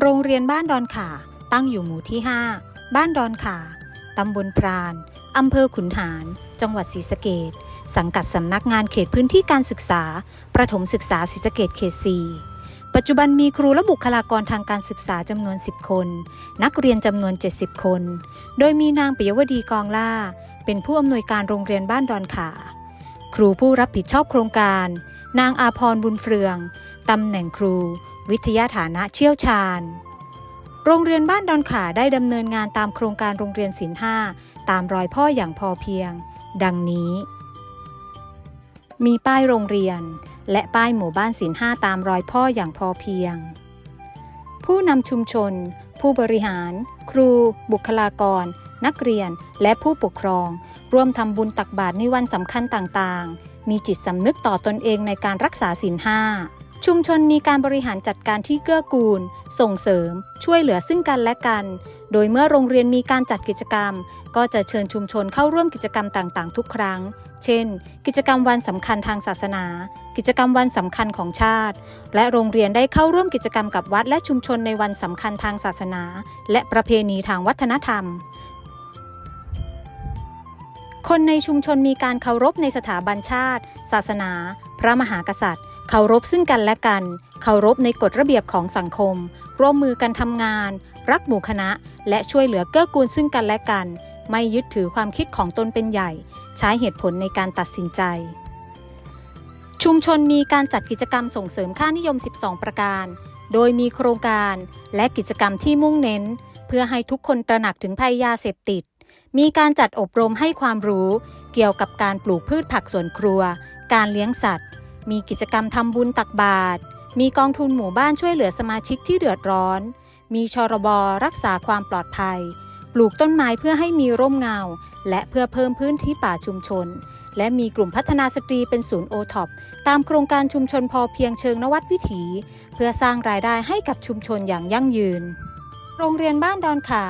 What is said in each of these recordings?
โรงเรียนบ้านดอนขา ตั้งอยู่หมู่ที่ 5 บ้านดอนขา ตำบลพรานอำเภอขุนหาร จังหวัดศรีสะเกดสังกัดสำนักงานเขตพื้นที่การศึกษา ประถมศึกษาศรีสะเกดเขต4ปัจจุบันมีครูและบุคลากรทางการศึกษาจำนวน 10 คน นักเรียนจำนวน 70 คน โดยมีนางปิยวดีกองล่า เป็นผู้อำนวยการโรงเรียนบ้านดอนขา ครูผู้รับผิดชอบโครงการ นางอาพรบุญเฟืองตำแหน่งครู วิทยาฐานะเชี่ยวชาญ โรงเรียนบ้านดอนขาได้ดำเนินงานตามโครงการโรงเรียนศิลห้าตามรอยพ่ออย่างพอเพียง ดังนี้ มีป้ายโรงเรียน และป้ายหมู่บ้านศิลห้าตามรอยพ่ออย่างพอเพียง ผู้นำชุมชน ผู้บริหาร ครู บุคลากร นักเรียนและผู้ปกครอง ร่วมทำบุญตักบาตรในวันสำคัญต่างๆ มีจิตสำนึกต่อตนเองในการรักษาศีลห้า ชุมชนมีการบริหารจัดการที่เกื้อกูล ส่งเสริม ช่วยเหลือซึ่งกันและกัน โดยเมื่อโรงเรียนมีการจัดกิจกรรม ก็จะเชิญชุมชนเข้าร่วมกิจกรรมต่างๆ ทุกครั้ง เช่น กิจกรรมวันสำคัญทางศาสนา กิจกรรมวันสำคัญของชาติ และโรงเรียนได้เข้าร่วมกิจกรรมกับวัดและชุมชนในวันสำคัญทางศาสนา และประเพณีทางวัฒนธรรมคนในชุมชนมีการเคารพในสถาบันชาติ ศาสนา พระมหากษัตริย์ เคารพซึ่งกันและกัน เคารพในกฎระเบียบของสังคม ร่วมมือกันทำงาน รักหมู่คณะ และช่วยเหลือเกื้อกูลซึ่งกันและกัน ไม่ยึดถือความคิดของตนเป็นใหญ่ ใช้เหตุผลในการตัดสินใจ ชุมชนมีการจัดกิจกรรมส่งเสริมค่านิยม 12 ประการ โดยมีโครงการและกิจกรรมที่มุ่งเน้น เพื่อให้ทุกคนตระหนักถึงภัยยาเสพติด มีการจัดอบรมให้ความรู้ เกี่ยวกับการปลูกพืชผักสวนครัว การเลี้ยงสัตว์ มีกิจกรรมทำบุญตักบาตร มีกองทุนหมู่บ้านช่วยเหลือสมาชิกที่เดือดร้อน มีชรบรักษาความปลอดภัย ปลูกต้นไม้เพื่อให้มีร่มเงา และเพื่อเพิ่มพื้นที่ป่าชุมชน และมีกลุ่มพัฒนาสตรีเป็นศูนย์โอท็อปตามโครงการชุมชนพอเพียงเชิงนวัดวิถี เพื่อสร้างรายได้ให้กับชุมชนอย่างยั่งยืน โรงเรียนบ้านดอนขา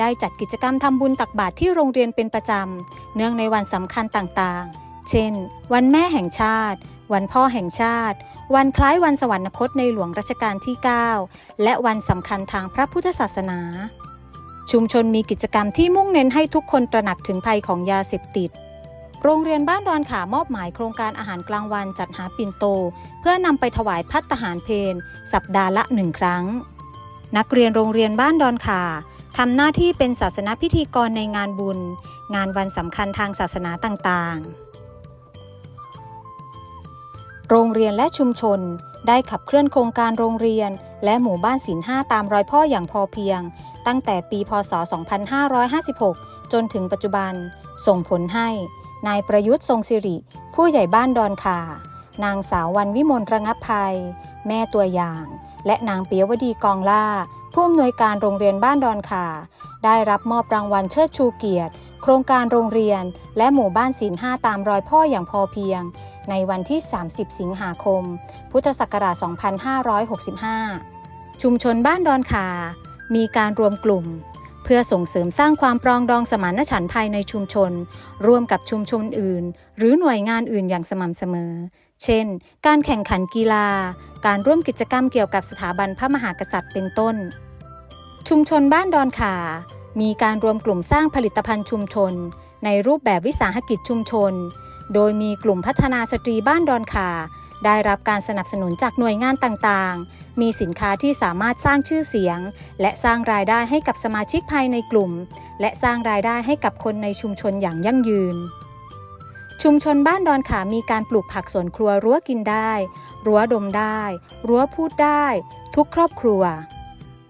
ได้จัดกิจกรรมทำบุญตักบาตรที่โรงเรียนเป็นประจำ เนื่องในวันสำคัญต่างๆ เช่น วันแม่แห่งชาติ วันพ่อแห่งชาติ วันคล้ายวันสวรรคตในหลวงรัชกาลที่ 9 และวันสำคัญทางพระพุทธศาสนา ชุมชนมีกิจกรรมที่มุ่งเน้นให้ทุกคนตระหนักถึงภัยของยาเสพติด โรงเรียนบ้านดอนขามอบหมายโครงการอาหารกลางวันจัดหาปิ่นโต เพื่อนำไปถวายพัตตาหารเพนสัปดาห์ละหนึ่งครั้ง นักเรียนโรงเรียนบ้านดอนขาทำหน้าที่เป็นศาสนพิธีกรในงานบุญ งานวันสำคัญทางศาสนาต่างๆ โรงเรียนและชุมชน ได้ขับเคลื่อนโครงการโรงเรียน และหมู่บ้านศิลห้าตามรอยพ่ออย่างพอเพียง ตั้งแต่ปีพศ 2556 จนถึงปัจจุบัน ส่งผลให้ นายประยุทธ์ทรงสิริ ผู้ใหญ่บ้านดอนคานางสาววันวิมลระงับภัย แม่ตัวอย่าง และนางเปียวดีกองล่า ผู้อำนวยการโรงเรียนบ้านดอนคาได้รับมอบรางวัลเชิดชูเกียรติ โครงการโรงเรียน และหมู่บ้านศิลห้าตามรอยพ่ออย่างพอเพียง ในวันที่ 30 สิงหาคม พุทธศักราช 2565 ชุมชนบ้านดอนคามีการรวมกลุ่ม เพื่อส่งเสริมสร้างความปรองดองสมานฉันท์ภายในชุมชน ร่วมกับชุมชนอื่น หรือหน่วยงานอื่นอย่างสม่ำเสมอ เช่น การแข่งขันกีฬา การร่วมกิจกรรมเกี่ยวกับสถาบันพระมหากษัตริย์เป็นต้น ชุมชนบ้านดอนขามีการรวมกลุ่มสร้างผลิตภัณฑ์ชุมชน ในรูปแบบวิสาหกิจชุมชน โดยมีกลุ่มพัฒนาสตรีบ้านดอนขาได้รับการสนับสนุนจากหน่วยงานต่างๆ มีสินค้าที่สามารถสร้างชื่อเสียง และสร้างรายได้ให้กับสมาชิกภายในกลุ่ม และสร้างรายได้ให้กับคนในชุมชนอย่างยั่งยืน ชุมชนบ้านดอนขามีการปลูกผักสวนครัวรั้วกินได้ รั้วดมได้ รั้วพูดได้ ทุกครอบครัว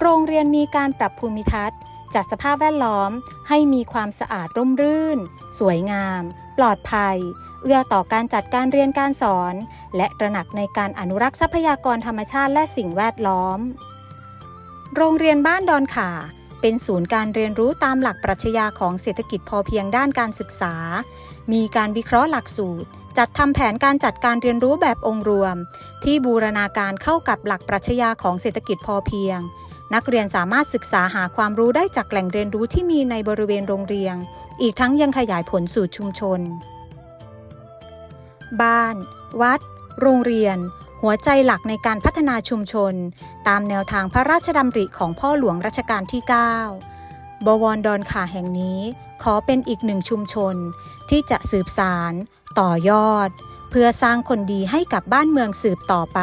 โรงเรียนมีการปรับภูมิทัศน์ จัดสภาพแวดล้อมให้มีความสะอาดร่มรื่น สวยงาม ปลอดภัย เอื้อต่อการจัดการเรียนการสอน และตระหนักในการอนุรักษ์ทรัพยากรธรรมชาติและสิ่งแวดล้อม โรงเรียนบ้านดอนขา เป็นศูนย์การเรียนรู้ตามหลักปรัชญาของเศรษฐกิจพอเพียงด้านการศึกษา มีการวิเคราะห์หลักสูตร จัดทำแผนการจัดการเรียนรู้แบบองค์รวม ที่บูรณาการเข้ากับหลักปรัชญาของเศรษฐกิจพอเพียงนักเรียนสามารถศึกษาหาความรู้ได้จากแหล่งเรียนรู้ที่มีในบริเวณโรงเรียน อีกทั้งยังขยายผลสู่ชุมชน บ้าน วัด โรงเรียน หัวใจหลักในการพัฒนาชุมชน ตามแนวทางพระราชดำริของพ่อหลวงรัชกาลที่ 9 บวรดอนขาแห่งนี้ ขอเป็นอีกหนึ่งชุมชน ที่จะสืบสาร ต่อยอด เพื่อสร้างคนดีให้กับบ้านเมืองสืบต่อไป